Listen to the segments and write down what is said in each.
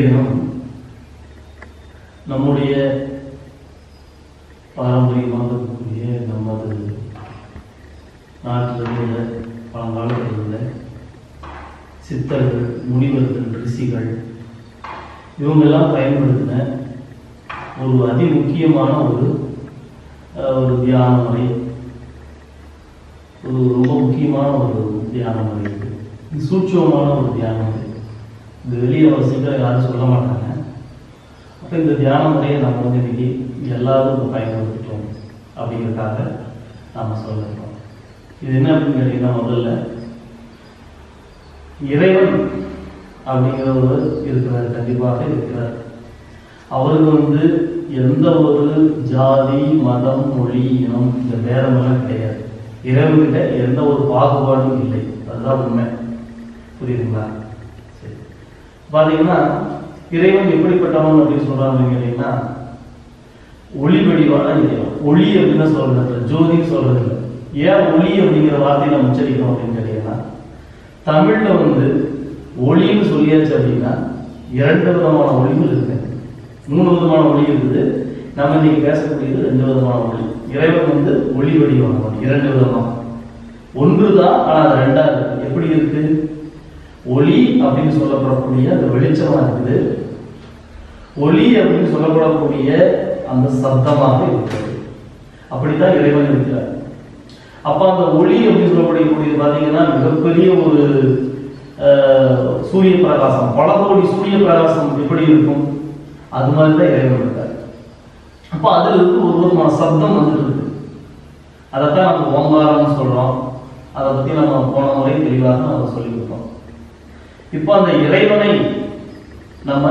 இன்றைய தினம் நம்முடைய பாரம்பரியமாக இருக்கக்கூடிய நமது நாட்டில் பழங்காலத்தில் உள்ள சித்தர்கள் முனிவர்கள் ரிஷிகள் இவங்கெல்லாம் பயன்படுத்தின ஒரு அதி முக்கியமான ஒரு ஒரு தியான முறை. ஒரு ரொம்ப முக்கியமான ஒரு தியான முறை இது. சூட்சமான ஒரு தியான முறை. இது வெளியே ஒரு சீக்கிரம் யாரும் சொல்ல மாட்டாங்க. அப்போ இந்த தியான முறையை நம்ம வந்து இன்னைக்கு எல்லாரும் பயன்படுத்திட்டோம் அப்படிங்கிறதுக்காக நாம் சொல்லிருக்கோம் இது என்ன அப்படின்னு கேட்டிங்கன்னா முதல்ல இறைவன் அப்படிங்கிறவர் இருக்கிறார் கண்டிப்பாக இருக்கிறார். அவருக்கு வந்து எந்த ஒரு ஜாதி மதம் மொழி இனம் இந்த பேரமெல்லாம் கிடையாது. இறைவன்கிட்ட எந்த ஒரு பாகுபாடும் இல்லை. அதுதான் உண்மை. புரியுதுங்களா? பார்த்தீங்கன்னா இறைவன் எப்படிப்பட்டவன் அப்படின்னு சொல்றாங்க கேட்டீங்கன்னா ஒளி வடிவான இறைவன். ஒளி அப்படின்னு சொல்றது இல்லை ஜோதின்னு சொல்றது ஏன் ஒளி அப்படிங்கிற வார்த்தையை நம்ம உச்சரிக்கிறோம் அப்படின்னு கேட்டீங்கன்னா தமிழ்ல வந்து ஒளின்னு சொல்லியாச்சு அப்படின்னா இரண்டு விதமான ஒளிகள் இருக்கு. மூணு விதமான ஒளி இருக்குது. நம்ம இன்னைக்கு பேசக்கூடியது ரெண்டு விதமான ஒளி. இறைவன் வந்து ஒளி வடிவானவன் இரண்டு விதமான ஒன்று தான் ஆனா அது ரெண்டா இருக்கு. எப்படி இருக்கு? ஒளி அப்படின்னு சொல்லப்படக்கூடிய அந்த வெளிச்சமா இருக்குது. ஒளி அப்படின்னு சொல்லப்படக்கூடிய அந்த சப்தமாக இருக்கிறது அப்படித்தான் இறைவன் இருக்கிறார். அப்ப அந்த ஒளி அப்படின்னு சொல்லப்படக்கூடியது பாத்தீங்கன்னா மிகப்பெரிய ஒரு சூரிய பிரகாசம் பல கோடி சூரிய பிரகாசம் எப்படி இருக்கும்? அது மாதிரி தான் இறைவன் இருக்கார் அப்ப அதுல இருந்து ஒரு விதமான சப்தம் வந்துட்டு இருக்கு அதைத்தான் நம்ம ஓங்காரம்னு சொல்றோம். அதை பத்தி நம்ம போன முறை தெளிவாக நம்ம சொல்லி கொடுத்தோம் இப்போ அந்த இறைவனை நம்ம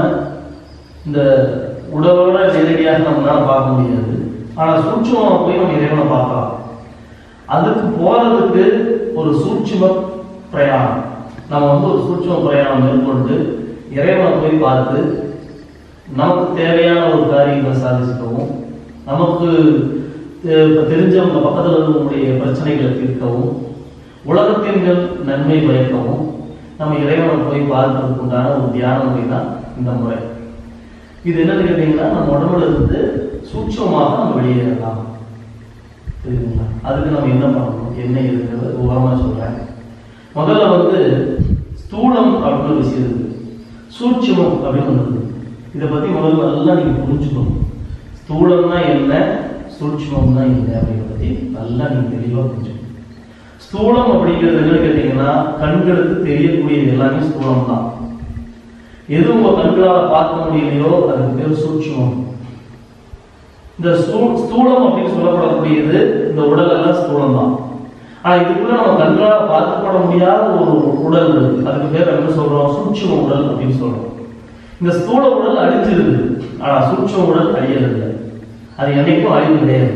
இந்த உடலோட நேரடியாக நம்மளால பார்க்க முடியாது. ஆனா சூட்சுமமா போய் நம்ம இறைவனை பார்க்கலாம். அதுக்கு போறதுக்கு ஒரு சூட்சும பிரயாணம். நம்ம வந்து ஒரு சூட்சம பிரயாணம் மேற்கொண்டு இறைவனை போய் பார்த்து நமக்கு தேவையான ஒரு காரியங்களை சாதிச்சுக்கவும் நமக்கு தெரிஞ்சவங்க பக்கத்தில் இருக்கக்கூடிய பிரச்சனைகளை தீர்க்கவும் உலகத்தின் நன்மை பயக்கவும் நம்ம இறைவனை போய் பார்க்கறதுக்கு உண்டான ஒரு தியான முறை தான் இந்த முறை. இது என்னன்னு கேட்டீங்கன்னா நம்ம உடம்புல இருந்து சூட்சமாக நம்ம வெளியேறலாம். சரிங்களா அதுக்கு நம்ம என்ன பண்ணணும்? என்ன இருக்கிறத விவரமா சொல்றேன். முதல்ல வந்து ஸ்தூலம் அப்படின்னு ஒரு விஷயம் இருக்கு. சூட்சமம் அப்படின்னு ஒன்று இதை பத்தி முதல்ல நல்லா நீங்க புரிஞ்சுக்கணும். ஸ்தூலம்னா என்ன? சூட்சமம்னா என்ன அப்படிங்கிறத பத்தி நல்லா நீங்க தெளிவாக புரிஞ்சுக்கணும். ஸ்தூலம் அப்படிங்கிறது என்னன்னு கேட்டீங்கன்னா கண்களுக்கு தெரியக்கூடியது எல்லாமே ஸ்தூலம் தான் எது உங்க கண்களால பார்க்க முடியலையோ அதுக்கு பேர் சூட்சுமம். இந்த ஸ்தூ- ஸ்தூலம் அப்படின்னு சொல்லப்படக்கூடியது இந்த உடல் எல்லாம் ஸ்தூலம் தான் ஆனா இதுக்குள்ள நம்ம கண்களால பார்க்கப்பட முடியாத ஒரு உடல் இருக்கு அதுக்கு பேர் என்ன சொல்றோம்? சூட்சம உடல் அப்படின்னு சொல்றோம். இந்த ஸ்தூல உடல் அழிஞ்சிருது. ஆனா சூட்சம உடல் அழியறது அது என்னைக்கும் அழிவு கிடையாது.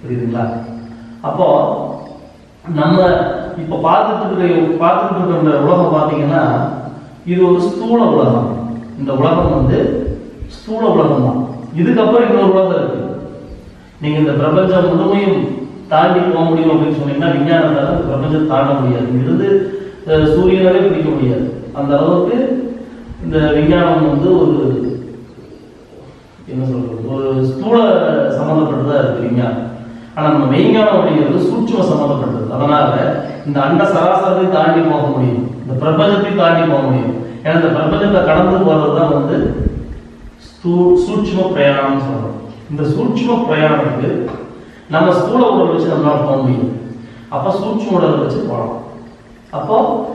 புரியுதுங்களா? அப்போ நம்ம இப்ப பார்த்துட்டு இருக்க பார்த்துட்டு இருக்க இந்த உலகம் பார்த்தீங்கன்னா இது ஒரு ஸ்தூல உலகம். இந்த உலகம் வந்து ஸ்தூல உலகம் தான் இதுக்கப்புறம் இன்னொரு உலகம் இருக்கு. நீங்க இந்த பிரபஞ்சம் முழுமையும் தாண்டி போக முடியும் அப்படின்னு சொன்னீங்கன்னா விஞ்ஞானத்தால இந்த பிரபஞ்சம் தாண்ட முடியாது. இங்கிருந்து அஹ், சூரியனாலே பிடிக்க முடியாது. அந்த அளவுக்கு இந்த விஞ்ஞானம் வந்து ஒரு என்ன சொல்றது ஒரு ஸ்தூல சம்மந்தப்பட்டதா இருக்கு விஞ்ஞானம். ஆனா நம்ம மெய்ஞானம் அப்படிங்கிறது சூட்சும சம்மந்தப்பட்டது அதனால இந்த அண்ட சராசரத்தை தாண்டி போக முடியும். இந்த பிரபஞ்சத்தை தாண்டி போக முடியும். ஏன்னா இந்த பிரபஞ்சத்தை கடந்து போறது தான் வந்து ஸ்தூ- சூட்சும பிரயாணம்னு சொல்றோம். இந்த சூட்சும பிரயாணத்துக்கு நம்ம ஸ்தூல உடல் வச்சு நம்மளால போக முடியும். அப்ப சூட்சும உடல் வச்சு போகலாம். அப்போ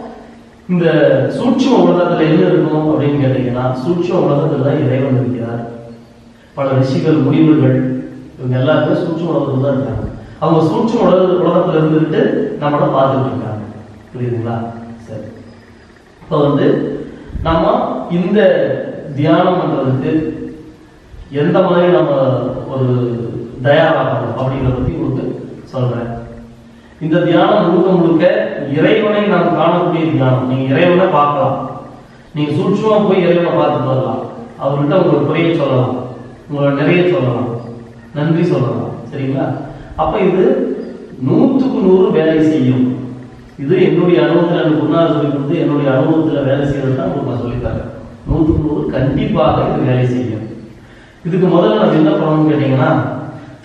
இந்த சூட்சும உலகத்துல என்ன இருக்கும் அப்படின்னு கேட்டீங்கன்னா சூட்சும உலகத்துல தான் இறைவன் இருக்கிறார். பல ரிஷிகள் முடிவுகள் இவங்க எல்லாருமே சூழ்ச்சி உலகத்துல தான் இருக்காங்க. அவங்க சூட்சும உலக உலகத்துல இருந்துட்டு நம்மள பார்த்துட்டு இருக்காங்க. புரியுதுங்களா? சரி. இப்போ வந்து நம்ம இந்த தியானம் பண்றதுக்கு எந்த மாதிரி நம்ம ஒரு தயாராகணும் அப்படிங்கிறத பத்தி உங்களுக்கு சொல்றேன். இந்த தியானம் முழுக்க முழுக்க இறைவனை நாம் காணக்கூடிய தியானம். நீங்க இறைவனை பார்க்கலாம். நீங்க சூட்சமா போய் இறைவனை பார்த்துட்டு வரலாம். அவர்கிட்ட உங்களுக்கு குறைய சொல்லலாம். உங்களை நிறைய சொல்லலாம். நன்றி சொல்லலாம் சரிங்களா? அப்ப இது நூற்றுக்கு நூறு வேலை செய்யும். இது என்னுடைய அனுபவத்தில் அந்த முன்னாள் சொல்லி கொடுத்து என்னுடைய அனுபவத்தில் வேலை செய்யறது தான் உங்களுக்கு நான் நூற்றுக்கு நூறு கண்டிப்பாக இது வேலை செய்யும். இதுக்கு முதல்ல நம்ம என்ன பண்ணணும்னு கேட்டிங்கன்னா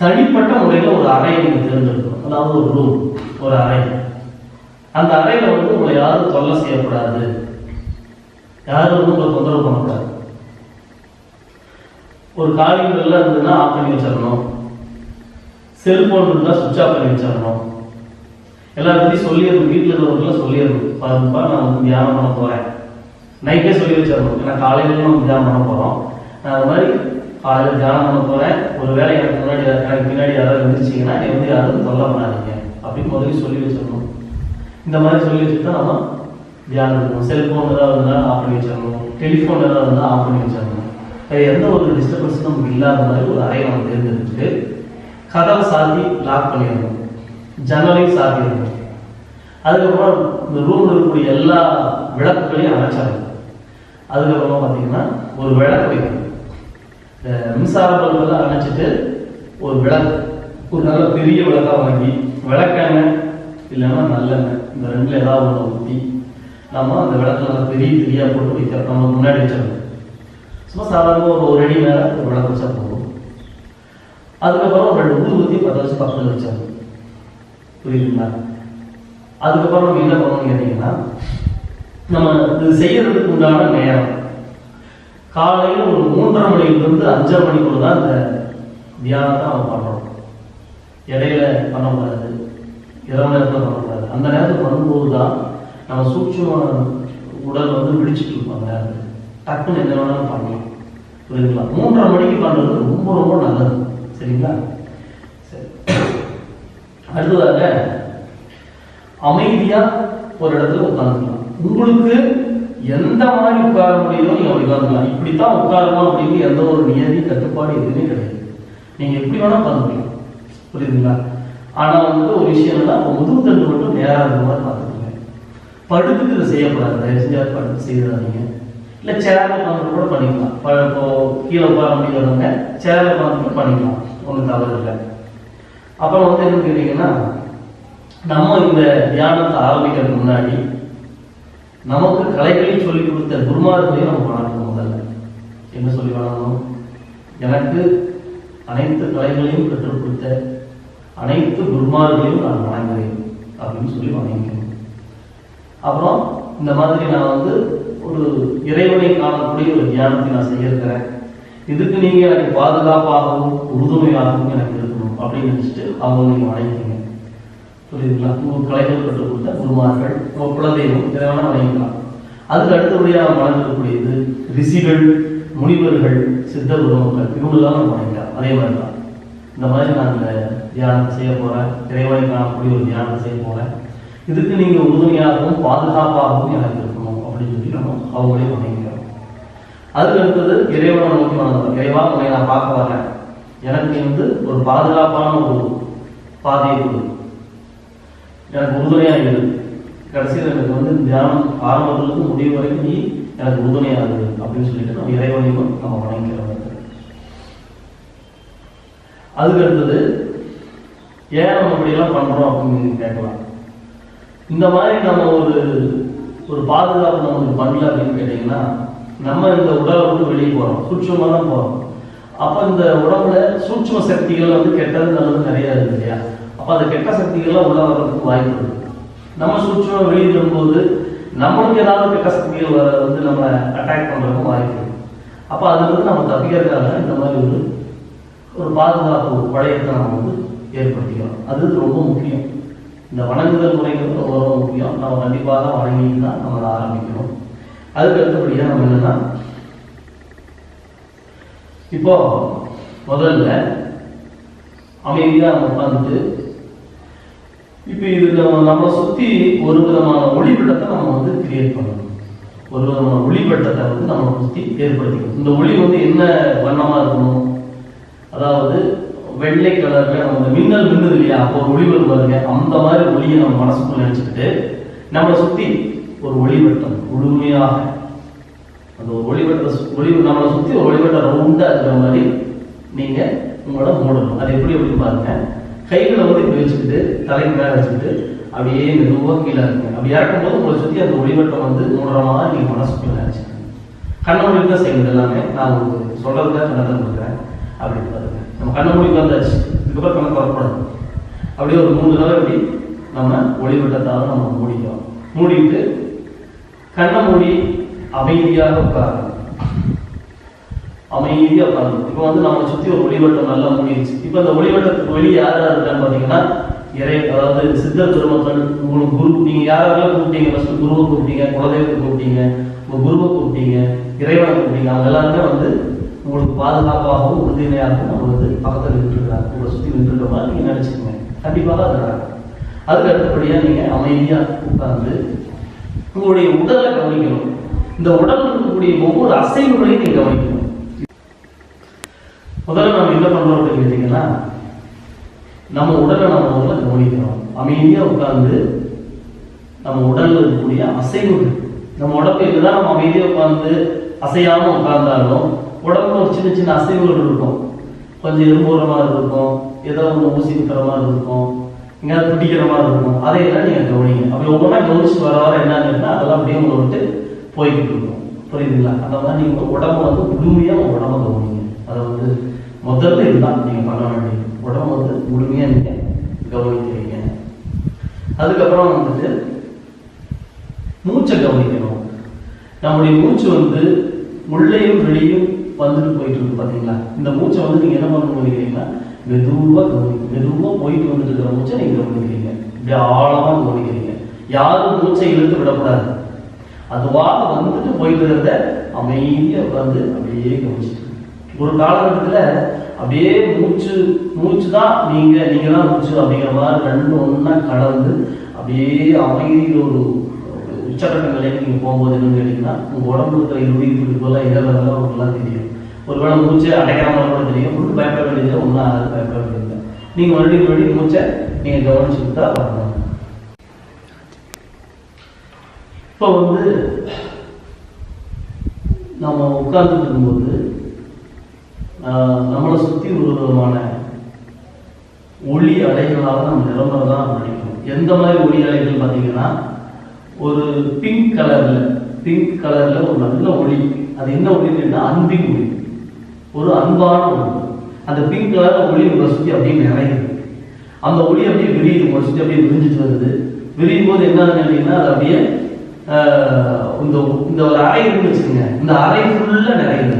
தனிப்பட்ட முறையில் ஒரு அறையை நீங்கள் தேர்ந்தெடுக்கணும். அதாவது ஒரு ரூம் ஒரு அறை. அந்த அறையில் வந்து உங்களை யாரும் தொல்லை செய்யக்கூடாது. யாரும் வந்து உங்களை தொந்தரவு பண்ணக்கூடாது. ஒரு காரியங்கள்லாம் இருந்ததுன்னா ஆஃப் பண்ணி வச்சிடணும்? செல்போன் இருந்தால் சுவிட்ச் ஆஃப் பண்ணி வச்சிடணும். எல்லாத்தையும் சொல்லிடணும். வீட்டில் இருக்கிறவங்களாம் சொல்லிடணும். பாருப்பா நான் வந்து தியானம் பண்ண போகிறேன் நைட்டே சொல்லி வச்சிடணும். ஏன்னா காலையில நம்ம தியானம் பண்ண போகிறோம் நான் அது மாதிரி காலையில் தியானம் பண்ண போகிறேன் ஒரு வேளை எனக்கு முன்னாடி எனக்கு பின்னாடி யாராவது இருந்துச்சிங்கன்னா நீ வந்து யாரும் தொல்லை பண்ணாதீங்க. அப்படின்னு முதல்ல சொல்லி வச்சிடணும். இந்த மாதிரி சொல்லி வச்சுட்டு தான் நம்ம தியானம் இருக்கணும் செல்ஃபோன் ஏதாவது இருந்தால் ஆஃப் பண்ணி வச்சிடணும். டெலிஃபோன் ஏதாவது இருந்தால் ஆஃப் பண்ணி வச்சிடணும். எந்த ஒரு டிஸ்டர்பன்ஸும் நமக்கு இல்லாத மாதிரி ஒரு அறையை நம்ம தேர்ந்தெடுத்துட்டு கதவை சாத்தி லாக் பண்ணிடணும். ஜன்னலையும் சாத்திடணும் அதுக்கப்புறம் இந்த ரூமில் இருக்கக்கூடிய எல்லா விளக்குகளையும் அணைச்சிடணும். அதுக்கப்புறமா பார்த்தீங்கன்னா ஒரு விளக்கு வைக்கணும். இந்த மின்சார பல்பெல்லாம் அணைச்சிட்டு ஒரு விளக்கு ஒரு நல்ல பெரிய விளக்கா வாங்கி விளக்கெண்ணெய் இல்லைன்னா நல்லெண்ணெய் இந்த ரெண்டில் ஏதாவது ஒன்று ஊற்றி நம்ம அந்த விளக்கில் நல்லா பெரிய பெரியா போட்டு வைக்கிறோம் நம்ம முன்னாடி வச்சிடணும். சும்மா சாதாரணமாக ஒரு ஒரு அடி மேலே ஒரு விளக்கு வச்சா போதும். அதுக்கப்புறம் ஒரு ரெண்டு ஊற்றி பற்ற வச்சு பக்கத்தில் வச்சாங்க புரியுதுங்களா? அதுக்கப்புறம் நம்ம என்ன பண்ணணும்னு கேட்டிங்கன்னா நம்ம இது செய்யறதுக்கு உண்டான நேரம். காலையில் ஒரு மூன்றரை மணிலிருந்து அஞ்சரை மணிக்குள்ள தான் இந்த தியானத்தை நம்ம பண்ணுறோம் இடையில பண்ணக்கூடாது இரவு நேரத்தில் பண்ணக்கூடாது அந்த நேரத்தில் பண்ணும்போது தான் நம்ம சூட்சம உடல் வந்து விழிச்சிட்டு இருப்பாங்க. நேரத்தில் டக்குன்னு எந்த வேணாலும் பண்ணலாம் புரியுதுங்களா மூன்றரை மணிக்கு பண்ணுறது ரொம்ப ரொம்ப நல்லது. சரிங்களா? சரி. அடுத்ததாக அமைதியாக ஒரு இடத்துல உட்காந்துக்கலாம். உங்களுக்கு எந்த மாதிரி உட்கார முடியுமோ நீங்கள் அப்படி இப்படி தான் உட்காரணும் அப்படின்னு எந்த ஒரு நியதி கட்டுப்பாடு எதுவுமே கிடையாது. நீங்கள் எப்படி வேணாலும் பண்ண முடியும் புரியுதுங்களா? ஆனால் வந்து ஒரு விஷயம் என்னன்னா உங்க முதுகு தண்டு மட்டும் நேராக இருக்கிற மாதிரி பார்த்துக்கோங்க. படுத்துட்டு இது செய்யக்கூடாது. தயவு செஞ்சால் படுத்து செய்யறாதீங்க இல்லை சேர்ல உட்காந்து கூட பண்ணிக்கலாம். இப்போ கீழே உட்கார முடியாதவங்க சேர்ல உட்காந்து கூட பண்ணிக்கலாம். ஒன்றும் தவறு இல்லை. அப்புறம் வந்து என்ன கேட்டிங்கன்னா நம்ம இந்த தியானத்தை ஆரம்பிக்கிறதுக்கு முன்னாடி நமக்கு கலைகளையும் சொல்லி கொடுத்த குருமார்களையும் நம்ம வணங்கணும் முதல்ல. என்ன சொல்லி வணங்கணும் எனக்கு அனைத்து கலைகளையும் கற்றுக் கொடுத்த அனைத்து குருமார்களையும் நான் வணங்குகிறேன் அப்படின்னு சொல்லி வணங்கிக்கணும். அப்புறம் இந்த மாதிரி நான் வந்து ஒரு இறைவனை காணக்கூடிய ஒரு தியானத்தை நான் செய்யிருக்கிறேன் இதுக்கு நீங்க எனக்கு பாதுகாப்பாகவும் உறுதுணையாகவும் எனக்கு இருக்கணும் அப்படின்னு நினைச்சிட்டு அவங்க நீங்க வணங்கிக்கங்க புரியுதுங்களா? உங்க கலைகள் கற்றுக் கொடுத்த குருமார்கள் உங்க குலதெய்வம் இதை வேணா வணங்கிக்கலாம் அதுக்கு அடுத்தபடியாக வணங்கக்கூடியது ரிஷிகள் முனிவர்கள் சித்தர் குருமக்கள் இவங்களெல்லாம் நம்ம வணங்கிக்கலாம் அதே மாதிரி தான் இந்த மாதிரி நான் இந்த தியானத்தை செய்ய போறேன். இறைவனை காணக்கூடிய ஒரு தியானத்தை செய்ய போறேன். இதுக்கு நீங்க உறுதுணையாகவும் பாதுகாப்பாகவும் எனக்கு இருக்கும் அப்படின்னு சொல்லி நம்ம அவங்களே வணங்கிக்கிறோம் அதுக்கு அடுத்தது இறைவனை நோக்கி வணங்குறோம் இறைவா உன்னை நான் பார்க்க வரேன். எனக்கு வந்து ஒரு பாதுகாப்பான ஒரு பாதையை கொடு. எனக்கு உறுதுணையா இரு. கடைசியில் எனக்கு வந்து தியானம் ஆரம்பத்திலிருந்து முடிவு வரைக்கும் நீ எனக்கு உறுதுணையாக இரு அப்படின்னு சொல்லிட்டு நம்ம இறைவனையும் நம்ம வணங்கிக்கிறோம். அதுக்கு அடுத்தது ஏன் நம்ம இப்படியெல்லாம் பண்றோம் அப்படின்னு கேட்கலாம். இந்த மாதிரி நம்ம ஒரு ஒரு பாதுகாப்பு நமக்கு பண்ணல அப்படின்னு கேட்டீங்கன்னா நம்ம இந்த உடலை விட்டு வெளியே போறோம். சூட்சமா தான் போறோம். அப்ப இந்த உடம்புல சூட்சம சக்திகள் வந்து கெட்டது நல்லது நிறைய இருக்கு இல்லையா? அப்ப அந்த கெட்ட சக்திகள்லாம் உள்ள வர்றதுக்கு வாய்ப்பு இருக்கு. நம்ம சூட்சுமா வெளியிடும் போது நம்மளுக்கு ஏதாவது கெட்ட சக்திகள் வர வந்து நம்ம அட்டாக் பண்றதுக்கும் வாய்ப்பு இருக்கு. அப்ப அதுல இருந்து நம்ம தப்பிக்கிறதுக்காக இந்த மாதிரி ஒரு ஒரு பாதுகாப்பு வளையத்தை நம்ம வந்து ஏற்படுத்திக்கிறோம். அது ரொம்ப முக்கியம். இந்த வணங்குதல் முறைங்கிறது ரொம்ப ரொம்ப முக்கியம்? நம்ம கண்டிப்பாக வணங்கி தான் நம்ம அதை ஆரம்பிக்கணும். அதுக்கு அடுத்தபடியாக நம்ம என்னன்னா இப்போ முதல்ல அமைதியா நம்ம உட்காந்துட்டு இப்போ இது நம்ம நம்மளை சுத்தி ஒரு விதமான ஒளிவட்டத்தை நம்ம வந்து கிரியேட் பண்ணணும். ஒரு விதமான ஒளிவட்டத்தை வந்து நம்மளை சுத்தி ஏற்படுத்திக்கணும். இந்த ஒளி வந்து என்ன வண்ணமாக இருக்கணும்? அதாவது வெள்ளை கலர்ல நம்ம மின்னல் மின்னுது இல்லையா? அப்போ ஒரு ஒளி வரும் பாருங்க. அந்த மாதிரி ஒளியை நம்ம மனசுக்குள்ள நினைச்சுக்கிட்டு நம்மளை சுத்தி ஒரு ஒளிவட்டம் முழுமையாக. அந்த ஒரு ஒளிவட்ட ஒளி நம்மளை சுத்தி ஒரு ஒளிவட்டம் ரவுண்டா இருக்கிற மாதிரி நீங்க உங்களோட மூடணும். அது எப்படி அப்படின்னு பாருங்க. கைகளை வந்து இப்படி வச்சுக்கிட்டு தலைக்கு மேல வச்சுக்கிட்டு அப்படியே மெதுவாக கீழே இருக்குங்க அப்படி இறக்கும்போது உங்களை சுற்றி அந்த ஒளிவட்டம் வந்து மூடுற மாதிரி நீங்கள் மனசுக்குள்ள நினச்சிக்கோங்க கண்ணை மூடி செய்வது எல்லாமே. நான் உங்களுக்கு சொல்கிறதுக்காக கண்ணத்தை கொடுக்குறேன் அப்படின்னு நம்ம கண்ணை மூடி வந்தாச்சு இதுக்கப்புறம் கணக்கு வரக்கூடாது அப்படியே ஒரு மூணு தடவை அப்படி நம்ம ஒளிவட்டத்தால் நம்ம மூடிக்கிறோம். மூடிட்டு கண்ணை மூடி அமைதியாக உட்காரணும் அமைதியாக உட்காரணும் இப்போ வந்து நம்ம சுற்றி ஒரு ஒளிவட்டம் நல்லா மூடிடுச்சு இப்போ அந்த ஒளிவட்டத்துக்கு வெளியே யார் யார் இருக்கான்னு பார்த்தீங்கன்னா இறை அதாவது சித்தர் திருமக்கள் உங்களுக்கு குரு நீங்கள் யாரெல்லாம் கூப்பிட்டீங்க? ஃபஸ்ட்டு குருவை கூப்பிட்டீங்க குலதெய்வத்தை கூப்பிட்டீங்க உங்கள் குருவை கூப்பிட்டீங்க இறைவனை கூப்பிட்டீங்க அவங்க எல்லாருமே வந்து உங்களுக்கு பாதுகாப்பாகவும் உறுதுணையாகவும் அவங்க வந்து பக்கத்தில் நின்றுருக்காங்க உங்களை சுற்றி நின்றுற மாதிரி நீங்கள் நினச்சிக்கோங்க. கண்டிப்பாக அது நடக்கும். அதுக்கு அடுத்தபடியாக நீங்கள் அமைதியாக உட்கார்ந்து உங்களுடைய உடலை கவனிக்கணும். இந்த உடல் இருக்கக்கூடிய ஒவ்வொரு அசைவுகளையும் நீங்கள் கவனிக்கணும். முதல்ல நம்ம என்ன பண்றோம் அப்படின்னு கேட்டீங்கன்னா நம்ம உடலை நம்ம முதல்ல கவனிக்கிறோம் அமைதியாக உட்கார்ந்து நம்ம உடல்ல இருக்கக்கூடிய அசைவுகள். நம்ம உடம்பு இதுதான் நம்ம அமைதியாக உட்கார்ந்து அசையாம உட்கார்ந்தாலும் உடம்புல ஒரு சின்ன சின்ன அசைவுகள் இருக்கும். கொஞ்சம் எறும்புற மாதிரி இருக்கும். ஏதோ ஒன்று ஊசி குத்துற மாதிரி இருக்கும். எங்கேயாவது பிடிக்கிற மாதிரி இருக்கும். அதையெல்லாம் நீங்கள் கவனிங்க. அப்படி ஒவ்வொன்றா கவனிச்சுட்டு வர வர என்னன்னு அதெல்லாம் அப்படியே உங்களை விட்டு போய்கிட்டு இருக்கும். புரியுதுங்களா? அந்த மாதிரி நீங்கள் உடம்ப வந்து முழுமையாக உங்கள் உடம்ப கவனிங்க. அதை வந்து முதல்ல இதுதான் நீங்கள் பண்ண வேண்டியது. உடம்பு வந்து முழுமையாக நீங்கள் கவனிக்கிறீங்க. அதுக்கப்புறம் வந்துட்டு மூச்சை கவனிக்கணும். நம்முடைய மூச்சு வந்து உள்ளேயும் வெளியும் வந்துட்டு போயிட்டு இருக்கு பார்த்தீங்களா இந்த மூச்சை வந்து நீங்கள் என்ன பண்ண கவனிக்கிறீங்கன்னா மெதுவாக கவனிக்க மெதுவாக போயிட்டு வந்துட்டு இருக்கிற மூச்சை நீங்கள் கவனிக்கிறீங்க. இப்படி ஆழமாக கவனிக்கிறீங்க. யாரும் மூச்சை இழுத்து விடக்கூடாது. அதுவாக வந்துட்டு போயிட்டு இருந்த அமைதியாக உட்காந்து அப்படியே கவனிச்சிட்டு ஒரு காலகட்டத்தில் அப்படியே மூச்சு மூச்சு தான் நீங்க நீங்க தான் மூச்சு அப்படிங்கிற மாதிரி ரெண்டு ஒன்றா கலந்து அப்படியே அமைதியில் ஒரு உச்சகட்ட நிலைக்கு நீங்கள் போகும்போது என்னன்னு கேட்டிங்கன்னா உங்கள் உடம்பு இருக்கிற இருபது போல இதெல்லாம் உங்களுக்குலாம் தெரியும். ஒருவேளை மூச்சை அடைக்கிற மாதிரி கூட தெரியும். உங்களுக்கு பயப்பட வேண்டியது ஒன்றும் ஆகாது. பயப்பட வேண்டியது நீங்கள் மறுபடியும் மறுபடியும் மூச்சை நீங்கள் கவனிச்சுட்டு தான் வரணும் இப்போ வந்து நம்ம உட்கார்ந்துட்டு இருக்கும்போது ஆஹ், நம்மளை சுற்றி ஒரு விதமான ஒளி அலைகளாக நம்ம நிரம்பரம் தான் நினைக்கணும் எந்த மாதிரி ஒளி அலைகள் பார்த்தீங்கன்னா ஒரு பிங்க் கலர்ல பிங்க் கலர்ல ஒரு நல்ல ஒளி. அது என்ன ஒளின்னா அன்பின் ஒளி. ஒரு அன்பான ஒளி. அந்த பிங்க் கலர்ல ஒளி உங்களை சுற்றி அப்படியே நிறையுது. அந்த ஒளி அப்படியே விரியுது உங்களை சுற்றி அப்படியே விரிஞ்சிட்டு வருது. விரியும் போது என்ன கேட்டீங்கன்னா அது அப்படியே இந்த இந்த ஒரு அறை இருக்குன்னு வச்சுக்கோங்க. இந்த அறை ஃபுல்லாக நிறையுது.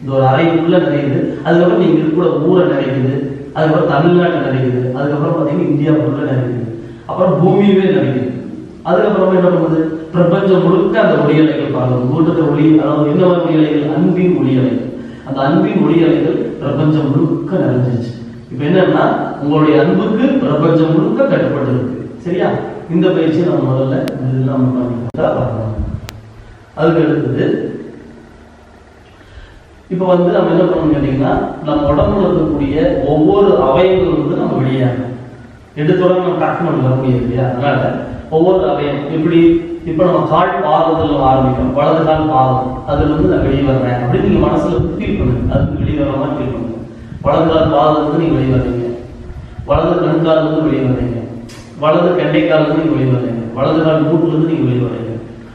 இந்த ஒரு அறை ஃபுல்லாக நிறையுது. அதுக்கப்புறம் நீங்கள் இருக்கிற ஊரை நிறையுது. அதுக்கப்புறம் தமிழ்நாட்டில் நிறையுது. அதுக்கப்புறம் பார்த்தீங்கன்னா இந்தியா ஃபுல்லாக நிறையுது. அப்புறம் பூமியுமே நிறையுது. அதுக்கப்புறமா என்ன பண்ணுது? பிரபஞ்சம் முழுக்க அந்த ஒளியலைகள் பார்க்கணும் கூட்டத்தை ஒளி அதாவது என்ன மாதிரி ஒளியலைகள்? அன்பின் ஒளியலைகள். அந்த அன்பின் ஒளியலைகள் பிரபஞ்சம் முழுக்க நிறைஞ்சிருச்சு. இப்போ என்னன்னா உங்களுடைய அன்புக்கு பிரபஞ்சம் முழுக்க கட்டுப்பட்டு இருக்கு சரியா? இந்த பயிற்சியை நம்ம முதல்ல இது நம்ம பண்ணிக்கிட்டா அதுக்கு அடுத்தது இப்போ வந்து நம்ம என்ன பண்ணணும் கேட்டீங்கன்னா நம்ம உடம்புல இருக்கக்கூடிய ஒவ்வொரு அவயங்களும் வந்து நம்ம வெளியாகணும் எடுத்தோட நம்ம டக்குன்னு வர முடியாது இல்லையா? அதனால ஒவ்வொரு அவயம் எப்படி இப்போ நம்ம கால் பாதத்தில் ஆரம்பிக்கும் வலது கால் பாதம் அதுல இருந்து நான் வெளியே வர்றேன் அப்படின்னு நீங்க மனசுல ஃபீல் பண்ணுங்க அதுக்கு வெளியே வர மாதிரி ஃபீல் பண்ணுங்க வலது கால் பாதத்துலேருந்து நீங்க வெளியே வர்றீங்க வலது கண்கால்ல இருந்து வெளியே வர்றீங்க வலது கெண்டைக்கால்ல இருந்து நீங்க வெளியே வர்றீங்க வலது கால் மூட்டுல இருந்து நீங்க வெளியே வர்றீங்க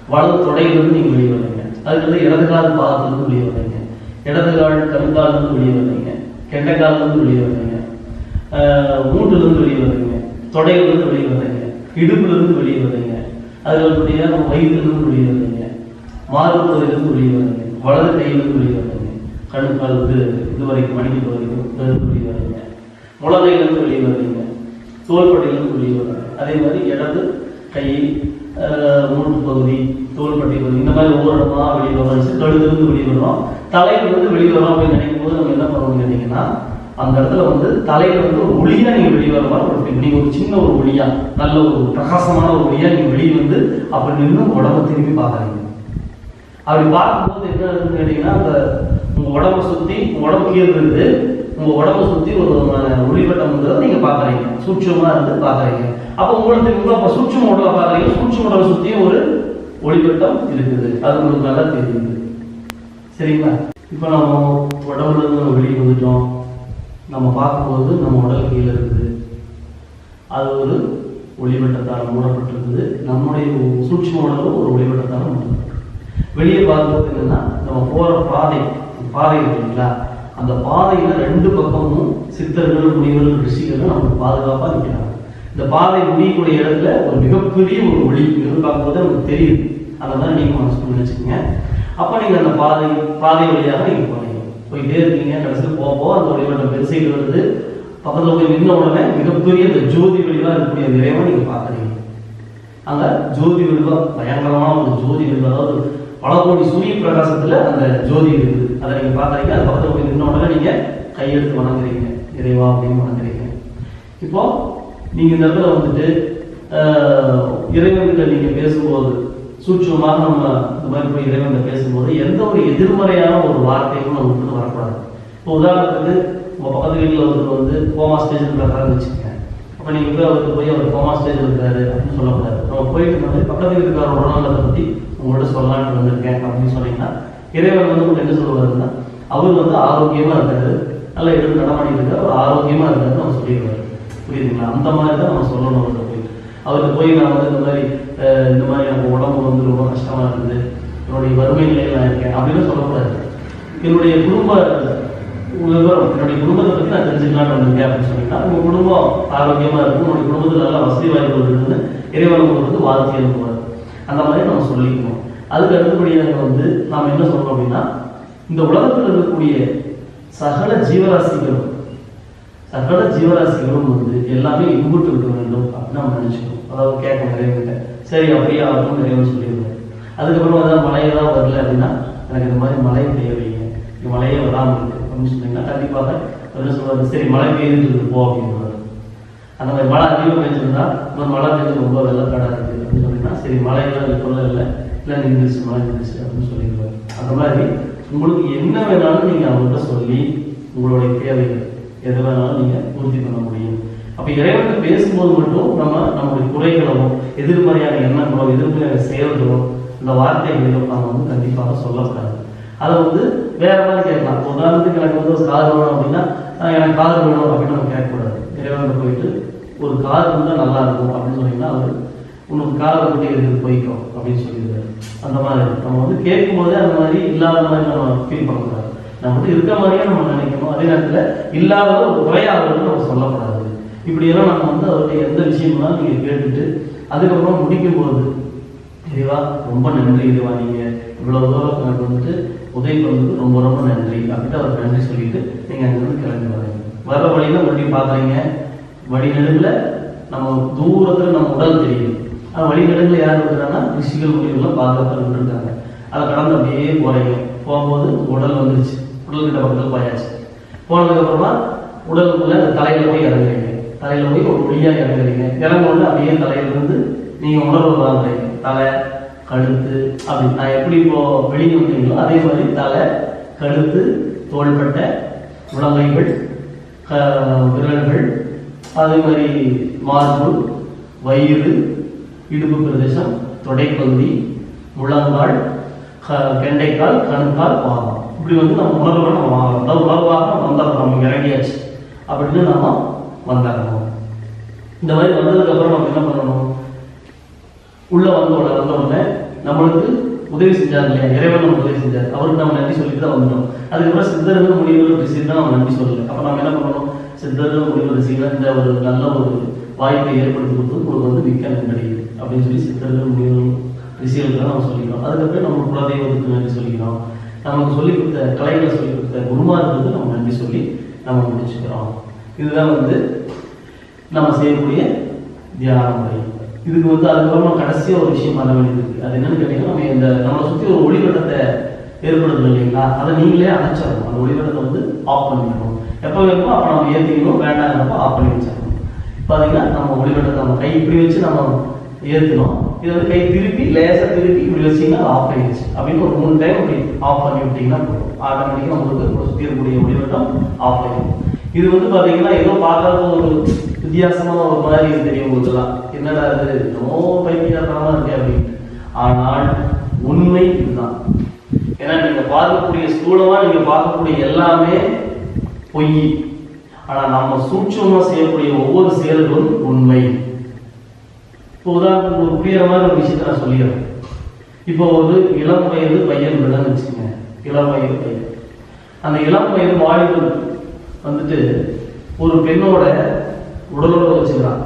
வலது தொடையிலிருந்து நீங்க வெளியே வர்றீங்க அதுக்கு இடது கால் பாதத்துல இருந்து வெளியே வர்றீங்க இடது கால் கண்கால்ல இருந்து வெளியே வர்றீங்க கெண்டைக்கால்ல இருந்து வெளியே வர்றீங்க ஆஹ் மூட்டுல இருந்து வெளியே வர்றீங்க தொடையிலிருந்து வெளியே வர்றீங்க இடுப்புல இருந்து வெளியே வர்றீங்க அதுல இருக்கக்கூடிய நம்ம வயிற்றுலருந்து வெளியே வர்றீங்க மார்புல வெளியே வருதுங்க வலது கையில வெளியே வெளியே வர்றீங்க கணுக்காலுக்கு இது வரைக்கும் மணிக்கு வரைக்கும் வெளியே வர்றீங்க முழங்கையிலேருந்து வெளியே வர்றீங்க தோள்பட்டையிலேருந்து வெளியே வர்றீங்க அதே மாதிரி இடது கை ஆஹ் மூட்டு பகுதி தோள்பட்டை பகுதி இந்த மாதிரி ஒவ்வொரு இடமா வெளியே வரும். கழுதுலேருந்து வெளியே வரும் தலையில இருந்து வெளியே வரும் அப்படின்னு நினைக்கும் போது நம்ம என்ன பண்ணணும்னு கேட்டீங்கன்னா அந்த இடத்துல வந்து தலையில வந்து ஒரு ஒளியா நீங்க வெளியே வர மாதிரி ஒரு நீங்க ஒரு சின்ன ஒரு ஒளியா நல்ல ஒரு பிரகாசமான ஒரு ஒளியா நீங்க வெளியே வந்து அப்படி நின்று உடம்ப திரும்பி பார்க்கறீங்க. அப்படி பார்க்கும்போது என்ன இருக்குன்னு கேட்டீங்கன்னா அந்த உங்க உடம்ப சுத்தி உடம்பு இருந்து உங்க உடம்ப சுத்தி ஒரு ஒளிவட்டம் நீங்க பாக்குறீங்க சூட்சமா இருந்து பாக்குறீங்க அப்ப உங்களுக்கு உங்க சூட்சம் சூட்சம பாக்குறீங்க சூட்சம் உடலை சுத்தி ஒரு ஒளிவட்டம் இருக்குது. அது உங்களுக்கு நல்லா தெரியுது. சரிங்களா? இப்போ நம்ம உடம்புல இருந்து வெளியே வந்துட்டோம். நம்ம பார்க்கும்போது நம்ம உடல் கீழே இருக்குது. அது ஒரு ஒளிவட்டத்தால் மூடப்பட்டிருக்குது. நம்முடைய சூட்சும உடலும் ஒரு ஒளிவட்டத்தால் மூடப்பட்டிருக்கு. வெளியே பார்க்கும்போது என்னன்னா நம்ம போற பாதை பாதை இல்லைங்களா? அந்த பாதையில ரெண்டு பக்கமும் சித்தர்கள் முனிவர்கள் ரிஷிகள் நமக்கு பாதுகாப்பாக நிற்கிறாங்க இந்த பாதை முடியக்கூடிய இடத்துல ஒரு மிகப்பெரிய ஒரு ஒளி பார்க்கும்போது நமக்கு தெரியுது. அதை மாதிரி நீங்க மனசுக்கு நினைச்சுக்கோங்க. அப்ப நீங்க அந்த பாதை பாதை வழியாக நீங்கள் போறீங்க போயிட்டே இருக்கீங்க. கடைசியில் போக அந்த ஒளிவட்டம் பெருசைட்டு வருது பக்கத்தில் போய் நின்ன உடனே மிகப்பெரிய அந்த ஜோதி வழிவா இருக்கக்கூடிய அந்த நீங்கள் பார்க்குறீங்க. அங்கே ஜோதி வடிவா பயங்கரமான ஒரு ஜோதி வடிவம் அதாவது பல கோடி சூரிய பிரகாசத்தில் அந்த ஜோதி இருக்குது. அதை நீங்கள் பார்க்குறீங்க. அது பக்கத்தில் போய் நின்ன உடனே நீங்கள் கையெழுத்து வணங்குறீங்க. இறைவா அப்படின்னு வணங்குறீங்க. இப்போ நீங்கள் இந்த இடத்துல வந்துட்டு இறைவன்கிட்ட நீங்கள் பேசும்போது சூட்சமாக நம்ம இந்த மாதிரி போய் இறைவன் பேசும்போது எந்த ஒரு எதிர்மறையான ஒரு வார்த்தையும் நமக்கு வந்து வரக்கூடாது. இப்போ உதாரணத்துக்கு உங்க பக்கத்து வீட்டில் ஒருத்தர் வந்து கோமா ஸ்டேஜ் இருக்காருன்னு வச்சுக்கோங்க அப்போ நீங்க போய் அவருக்கு போய் அவர் கோமா ஸ்டேஜ் இருக்காரு அப்படின்னு சொல்லக்கூடாது. நம்ம போயிட்டு வந்து பக்கத்து வீட்டுக்கார உடல்நலத்தை பத்தி உங்கள்கிட்ட சொல்லலாம்னு வந்திருக்கேன் அப்படின்னு சொன்னீங்கன்னா இறைவன் வந்து உங்களுக்கு என்ன சொல்லுவாருன்னா அவர் வந்து ஆரோக்கியமா இருக்காரு நல்லா எடுத்து நடமாடி இருக்காரு அவர் ஆரோக்கியமா இருக்காருன்னு நம்ம சொல்லிடுவாரு. புரியுதுங்களா? அந்த மாதிரி தான் நம்ம சொல்லணும் அவர்கிட்ட போயிட்டு அவருக்கு போய் நான் வந்து இந்த மாதிரி இந்த மாதிரி எனக்கு உடம்பு வந்து ரொம்ப கஷ்டமா இருக்குது. என்னுடைய வறுமை நிலையில் நான் இருக்கேன். அப்படின்னு சொல்லக்கூடாது. என்னுடைய குடும்ப விவரம் என்னுடைய குடும்பத்தை பற்றி நான் தெரிஞ்சுக்கலாம்னு வந்திருக்கேன் அப்படின்னு சொன்னீங்கன்னா உங்கள் குடும்பம் ஆரோக்கியமாக இருக்கும். உங்களுடைய குடும்பத்தில் நல்ல வசதி வாய்ப்புகள் இருக்குன்னு இறைவன் வந்து வாழ்க்கை அனுப்புவார். அந்த மாதிரி நம்ம சொல்லிக்கணும். அதுக்கு அடுத்தபடியாக வந்து நாம் என்ன சொல்றோம் அப்படின்னா இந்த உலகத்தில் இருக்கக்கூடிய சகல ஜீவராசிகளும் சகல ஜீவராசிகளும் வந்து எல்லாமே இன்புட்டு இருக்க வேண்டும் அப்படின்னு நம்ம நினைச்சுக்கணும். அதாவது கேட்கணும் இறைவன்கிட்ட. சரி அப்படியே ஆகணும் நிறைவு சொல்லிடுவார் அதுக்கப்புறம் அதான் மழையெல்லாம் வரல அப்படின்னா எனக்கு இந்த மாதிரி மழை பெய்ய வைங்க மழையே வராமல் இருக்கு. அப்படின்னு சொன்னீங்கன்னா கண்டிப்பாக அவர் சொல்லுவார் சரி மழை பெய்யுதுன்னு இருக்கு போ அப்படின்னு அந்த மாதிரி மழை அதிகமாக பெஞ்சிருந்தா ஒரு மழை பெஞ்சு ரொம்ப வெள்ளக்காடாக இருக்குது அப்படின்னு சொன்னீங்கன்னா சரி மழையெல்லாம் இப்போ இல்லை. இல்லை நின்றுச்சு மழை நின்றுச்சு அப்படின்னு சொல்லிடுவாரு அந்த மாதிரி உங்களுக்கு என்ன வேணாலும் நீங்க அவங்கள்ட்ட சொல்லி உங்களுடைய தேவைகள் எது வேணாலும் நீங்க பூர்த்தி பண்ண முடியும். அப்போ இறைவன் பேசும்போது மட்டும் நம்ம நம்முடைய குறைகளோ எதிர்மறையான எண்ணங்களோ எதிர்மறையான செயல்களோ இந்த வார்த்தைகளோ நம்ம வந்து கண்டிப்பாக சொல்லக்கூடாது. அதை வந்து வேற மாதிரி கேட்கலாம். உதாரணத்துக்கு எனக்கு வந்து ஒரு கார் வேணும் அப்படின்னா எனக்கு கார் வேணும் அப்படின்னு நம்ம கேட்கக்கூடாது. இறைவன் போயிட்டு ஒரு கார் இருந்தால் நல்லா இருக்கும் அப்படின்னு சொன்னீங்கன்னா அவர் உனக்கு காரை பற்றி இருக்கு போய்க்கோ அப்படின்னு சொல்லிடுவாரு. அந்த மாதிரி. நம்ம வந்து கேட்கும்போதே அந்த மாதிரி இல்லாத மாதிரி நம்ம ஃபீல் பண்ணக்கூடாது. நம்ம வந்து இருக்க மாதிரியே நம்ம நினைக்கணும். அதே நேரத்தில் இல்லாத ஒரு குறையாதவர்கள் நம்ம சொல்லக்கூடாது. இப்படியெல்லாம் நம்ம வந்து அவர்கிட்ட எந்த விஷயம்னாலும் நீங்கள் கேட்டுட்டு அதுக்கப்புறம் முடிக்கும்போது இறைவா ரொம்ப நன்றி இறைவா நீங்கள் இவ்வளோ தூரம் எனக்கு வந்துட்டு உதவி பண்ணதுக்கு ரொம்ப ரொம்ப நன்றி. அப்படின்ட்டு அவருக்கு நன்றி சொல்லிட்டு நீங்கள் அங்கிருந்து கிளம்பி வரீங்க வர வழியில் மறுபடியும் பார்க்குறீங்க வழி நடுவில் நம்ம தூரத்தில் நம்ம உடல் தெரியுது. ஆனால் வழி நடுவில் யார் இருக்கிறாங்கன்னா ரிஷிகள் முனிவர்கள் பாதுகாப்பு இருக்காங்க அதை கடந்து அப்படியே போறீங்க. போகும்போது உடல் வந்துருச்சு. உடல் கிட்ட பக்கத்தில் போயாச்சு. போனதுக்கப்புறமா உடலுக்குள்ளே அந்த தலையில் போய் இறங்குறீங்க. தலையில போய் ஒரு ஒளியா இறங்குறீங்க இறங்க உடனே அப்படியே தலையில இருந்து நீங்க உணர்வு வாங்குறீங்க தலை. கழுத்து அப்படி நான் எப்படி இப்போ வெளியே வந்தீங்களோ அதே மாதிரி தலை கழுத்து தோள்பட்டை முழங்கைகள் க- விரல்கள் அதே மாதிரி மார்பு வயிறு இடுப்பு பிரதேசம் தொடைப்பகுதி முழங்கால் க- கெண்டைக்கால் கணுக்கால் வாங்கணும் இப்படி வந்து நம்ம உணர்வு நம்ம வாங்கணும் அதாவது உணர்வாக நம்ம நம்ம இறங்கியாச்சு. அப்படின்னு நம்ம வந்தாகணும். இந்த மாதிரி வந்ததுக்கப்புறம் நம்ம என்ன பண்ணணும்? உள்ள வந்த உடனே வந்த உடனே நம்மளுக்கு உதவி செஞ்சார் இல்லையா? இறைவன் நம்ம உதவி செஞ்சார். அவருக்கு நம்ம நன்றி சொல்லிட்டு தான் வந்தோம். அதுக்கப்புறம் சித்தர்கள் முடிவுகள் ரிசீவ் தான் நம்ம நன்றி சொல்லல. அப்ப நம்ம என்ன பண்ணணும்? சித்தர்கள் முடிவு ரிசீவ் இந்த ஒரு நல்ல ஒரு வாய்ப்பை ஏற்படுத்தி கொடுத்து உங்களுக்கு வந்து மிக்க கிடையாது அப்படின்னு சொல்லி சித்தர்கள் முனிவர்கள் தான் நம்ம சொல்லிக்கிறோம். அதுக்கப்புறம் நம்ம குலதெய்வத்துக்கு நன்றி சொல்லிக்கிறோம். நமக்கு சொல்லி கொடுத்த கலைகளை சொல்லி கொடுத்த குருமார்களுக்கு நம்ம நன்றி சொல்லி நம்ம முடிச்சுக்கிறோம். இதுதான் வந்து நம்ம செய்யக்கூடிய தியான முறை. இதுக்கு வந்து அதுக்கப்புறமா கடைசியா ஒரு விஷயம் பண்ண வேண்டியது இருக்கு. அது என்னன்னு கேட்டீங்கன்னா நம்ம இந்த நம்மளை சுத்தி ஒரு ஒளிவட்டத்தை ஏற்படுத்தணும் இல்லைங்களா? அதை நீங்களே அணைச்சிடணும். அந்த ஒளிவட்டத்தை வந்து ஆஃப் பண்ணிடணும். எப்போ வேணுமோ அப்போ நம்ம ஏற்றிக்கணும் வேண்டாங்கிறப்போ ஆஃப் பண்ணி வச்சிடணும். பாத்தீங்கன்னா நம்ம ஒளிவட்டத்தை நம்ம கை இப்படி வச்சு நம்ம ஏற்றினோம் இதை வந்து கை திருப்பி லேசாக திருப்பி இப்படி வச்சீங்கன்னா ஆஃப் ஆயிடுச்சு. அப்படின்னு ஒரு மூணு டைம் இப்படி ஆஃப் பண்ணி விட்டிங்கன்னா போதும். ஆட்டோமேட்டிக்காக உங்களுக்கு சுற்றி இருக்கக்கூடிய ஒளிவட்டம் ஆஃப் ஆயிடும். இது வந்து பாத்தீங்கன்னா ஏதோ பார்க்கறது ஒரு வித்தியாசமான ஒரு மாதிரி தெரியும் உங்களுக்குலாம் என்னடா இது? ரொம்ப பைத்தியக்காரமா இருக்கு அப்படின்னு. ஆனால் உண்மை இதுதான். ஏன்னா நீங்க பார்க்கக்கூடிய ஸ்தூலமா நீங்க பார்க்கக்கூடிய எல்லாமே பொய். ஆனா நம்ம சூட்சமா செய்யக்கூடிய ஒவ்வொரு செயல்களும் உண்மை. இப்போ உதாரணத்துக்கு ஒரு புரியுற மாதிரி ஒரு விஷயத்தை நான் சொல்லிடுறேன். இப்போ ஒரு இளம் வயது பையன் விடன்னு வச்சுக்கோங்க. இளம் வயது பையன். அந்த இளம் வயது வாலிபர் வந்துட்டு ஒரு பெண்ணோட உடலுறவு வச்சுக்கிறான்.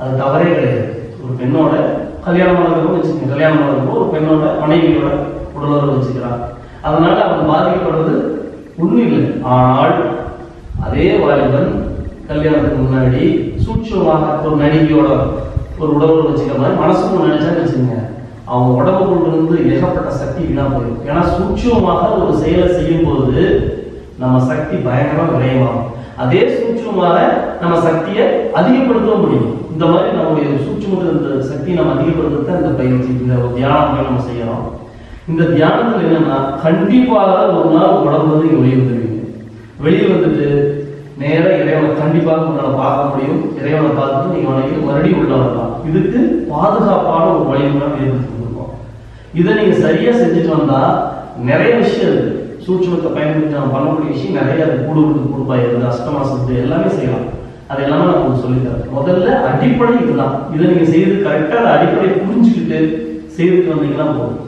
அது தவறே கிடையாது. ஒரு பெண்ணோட கல்யாணம் நடக்கும் வச்சுக்கோங்க. கல்யாணம் நடக்கும் ஒரு பெண்ணோட மனைவியோட உடலுறவு வச்சுக்கிறான். அதனால அவன் பாதிக்கப்படுறது ஒண்ணும் இல்லை. ஆனால் அதே வாலிபன் கல்யாணத்துக்கு முன்னாடி சூட்சமாக ஒரு நடிகையோட ஒரு உடலுறவு வச்சுக்கிற மாதிரி மனசுக்கு நினைச்சான்னு வச்சுக்கோங்க. அவங்க உடம்புக்குள்ள இருந்து ஏகப்பட்ட சக்தி வீணா போயிடும். ஏன்னா சூட்சமாக ஒரு செயலை செய்யும் போது நம்ம சக்தி பயங்கரமா விரயமாகும். அதே சூட்சமாக நம்ம சக்தியை அதிகப்படுத்தவும் முடியும். இந்த மாதிரி நம்முடைய சூட்சமத்தில் இந்த சக்தியை நம்ம அதிகப்படுத்த இந்த பயிற்சி இந்த தியானங்களை நம்ம செய்யறோம். இந்த தியானத்துல என்னன்னா கண்டிப்பாக ஒரு நாள் உடம்பு வந்து இங்க வெளியே வந்துருவீங்க வெளியே வந்துட்டு நேரா இறைவனை கண்டிப்பாக உங்களால் பார்க்க முடியும். இறைவனை பார்த்துட்டு நீங்க வணங்கி மறுபடியும் உள்ள வரலாம். இதுக்கு பாதுகாப்பான ஒரு வழிமுறை ஏற்படுத்தி கொடுப்போம். இதை நீங்க சரியா செஞ்சுட்டு வந்தால் நிறைய விஷயம் இருக்குது சூட்சமத்தை பயன்படுத்தி நம்ம பண்ணக்கூடிய விஷயம் நிறைய இருக்கு கூடு கொடுப்பா இருந்து அஷ்டமா சித்து எல்லாமே செய்யலாம். அது எல்லாமே நான் உங்களுக்கு சொல்லித்தரேன். முதல்ல அடிப்படை இதுதான். இதை நீங்க செய்து கரெக்டா அதை அடிப்படையை புரிஞ்சுக்கிட்டு செய்துட்டு வந்தீங்கன்னா போதும்.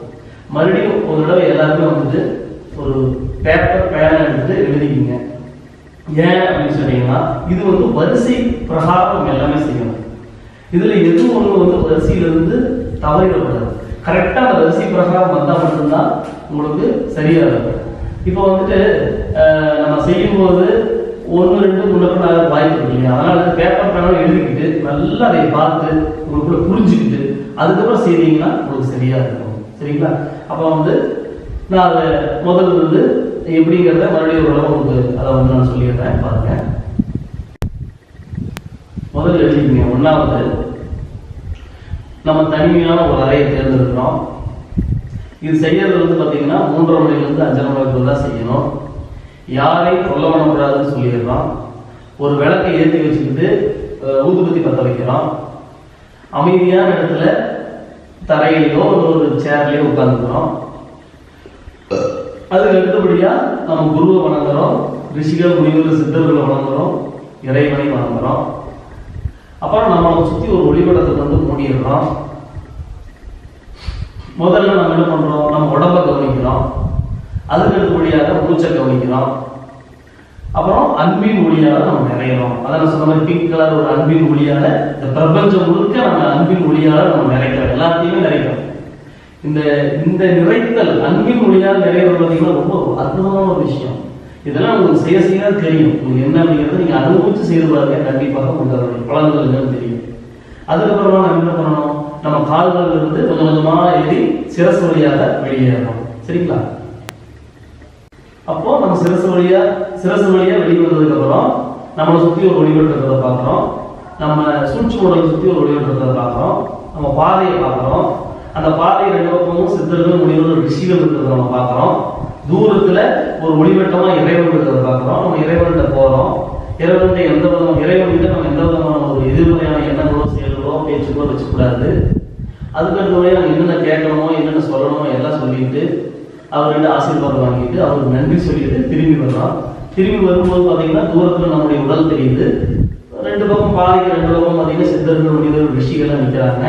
மறுபடியும் ஒரு தடவை எல்லாருமே வந்துட்டு ஒரு பேப்பர் பேனை எடுத்து எழுதிக்கிங்க. ஏன் அப்படின்னு சொன்னீங்கன்னா இது வந்து வரிசை பிரகாரம் நம்ம எல்லாமே செய்யணும். இதுல எது ஒண்ணு வந்து வரிசையிலிருந்து தவறிடக்கூடாது கரெக்டா அந்த வரிசை பிரகாரம் வந்தா மட்டும்தான் உங்களுக்கு சரியா இருக்கும். இப்போ வந்துட்டு நம்ம செய்யும்போது ஒன்று ரெண்டு முன்னப்பின் வாய்ப்பு இருக்கு இல்லையா? அதனால பேப்பர் பேனால எழுதிக்கிட்டு நல்லா அதை பார்த்து உங்களுக்குள்ள புரிஞ்சுக்கிட்டு அதுக்கப்புறம் செய்தீங்கன்னா உங்களுக்கு சரியா இருக்கும். சரிங்களா? அப்போ வந்து நான் அதை முதல்ல வந்து எப்படிங்கிறத மறுபடியும் ஒரு உங்களுக்கு அதை வந்து நான் சொல்லிடுறேன். பாருங்க. முதல்ல எழுதிக்கிங்க. ஒன்றாவது நம்ம தனிமையான ஒரு அறையை தேர்ந்தெடுக்கிறோம். இது செய்யறது வந்து பார்த்தீங்கன்னா மூன்றரை மணிலேருந்து அஞ்சரை மணிக்குள்ள தான் செய்யணும். யாரையும் கொல்ல பண்ணக்கூடாதுன்னு சொல்லிடுறோம் ஒரு விளக்கை ஏற்றி வச்சுக்கிட்டு ஊதுபத்தி பற்ற வைக்கிறோம் அமைதியான இடத்துல தரையிலையோ ஒரு சேர்லையோ உட்காந்துக்கிறோம் அதுக்கு அடுத்தபடியா நம்ம குருவை வணங்குறோம். ரிஷிகள் முனிவர்கள் சித்தர்களை வணங்குறோம். இறைவனை வணங்குறோம். அப்புறம் நம்மளை சுத்தி ஒரு ஒளிபடத்தை வந்து மூடிடுறோம் முதல்ல நம்ம என்ன பண்றோம்? நம்ம உடம்ப கவனிக்கிறோம். அதுக்கு அடுத்தபடியாக மூச்சை கவனிக்கிறோம். அப்புறம் அன்பின் ஒளியால நம்ம நிறையறோம் அதான் சொன்ன மாதிரி பிங்க் கலர் ஒரு அன்பின் ஒளியால இந்த பிரபஞ்சம் முழுக்க நம்ம அன்பின் ஒளியால நம்ம நிறைக்கிறோம் எல்லாத்தையுமே நிறைக்கிறோம் இந்த இந்த நிறைத்தல் அன்பின் ஒளியால் நிறைவது பார்த்தீங்கன்னா ரொம்ப அற்புதமான ஒரு விஷயம். இதெல்லாம் உங்களுக்கு செய்ய செய்ய தெரியும். உங்களுக்கு என்ன அப்படிங்கிறது நீங்க அனுபவிச்சு செய்து பாருங்க. கண்டிப்பாக உங்களுடைய பலன்கள் என்னன்னு தெரியும். அதுக்கப்புறமா நம்ம என்ன பண்ணணும்? நம்ம கால்கள்ல இருந்து கொஞ்சம் கொஞ்சமாக ஏறி சிரசு வழியாக வெளியேறணும் சரிங்களா? அப்போ நம்ம சிரசு வழியா சிரசு வழியா வெளிவந்ததுக்கு அப்புறம் நம்மளை சுத்தி ஒரு ஒளிவட்டம் இருக்கிறத பார்க்குறோம். நம்ம சூழ்ச்சி உடலை சுத்தி ஒரு ஒளிவட்டம் இருக்கிறத பார்க்குறோம். நம்ம பாதையை பார்க்குறோம். அந்த பாதை ரெண்டு பக்கமும் சித்தர்கள் முனிவர்கள் ரிஷிகள் இருக்கிறத நம்ம பார்க்குறோம். தூரத்துல ஒரு ஒளிவட்டமா இறைவன் இருக்கிறத பார்க்குறோம். நம்ம இறைவன்கிட்ட போறோம். இறைவன்கிட்ட எந்த விதமான இறைவன்கிட்ட நம்ம எந்த விதமான ஒரு எதிர்மறையான எண்ணங்களோ செயல்களோ பேச்சுக்கோ வச்சுக்கூடாது. அதுக்கு அடுத்த நம்ம என்னென்ன கேட்கணுமோ என்னென்ன சொல்லணுமோ எல்லாம் சொல்லிட்டு அவர்கிட்ட ஆசீர்வாதம் வாங்கிட்டு அவருக்கு நன்றி சொல்லிட்டு திரும்பி வரலாம் திரும்பி வரும்போது பார்த்தீங்கன்னா தூரத்தில் நம்முடைய உடல் தெரியுது. ரெண்டு பக்கம் பாதைக்கு ரெண்டு பக்கம் பார்த்தீங்கன்னா சித்தர்கள் ஒரு ரிஷிகள்லாம் நிற்கிறாங்க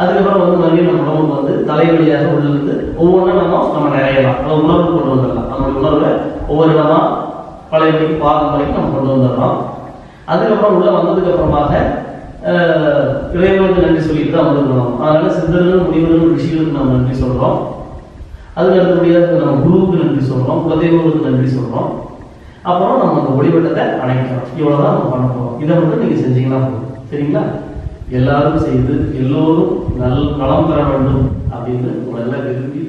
அதுக்கப்புறம் வந்து மறுபடியும் நம்ம உடம்புக்கு வந்து தலைவலியாக உள்ளது இருந்து ஒவ்வொன்றா நம்ம நம்ம நிறையலாம். நம்ம உணர்வு கொண்டு வந்துடலாம். நம்மளுடைய உணர்வை ஒவ்வொரு இடமா பழைய வரைக்கு பாதம் வரைக்கும் நம்ம கொண்டு வந்துடுறோம். அதுக்கப்புறம் உள்ள வந்ததுக்கு அப்புறமாக இறைவனுக்கு நன்றி சொல்லிட்டு தான் வந்துருக்கணும் அதனால சித்தர்கள் முனிவர்கள் ரிஷிகளுக்கு நம்ம நன்றி சொல்றோம். அதுக்கு அடுத்தபடியாக நம்ம குருவுக்கு நன்றி சொல்றோம் குலதெய்வங்களுக்கு நன்றி சொல்றோம். அப்புறம் நம்ம அந்த ஒளிவட்டத்தை அணைக்கிறோம். இவ்வளவுதான் நம்ம பண்ண போறோம். இதை மட்டும் நீங்க செஞ்சீங்கன்னா போதும். சரிங்களா? எல்லாரும் செய்து எல்லோரும் நல் நலம் பெற வேண்டும் அப்படின்னு உங்களை விரும்பி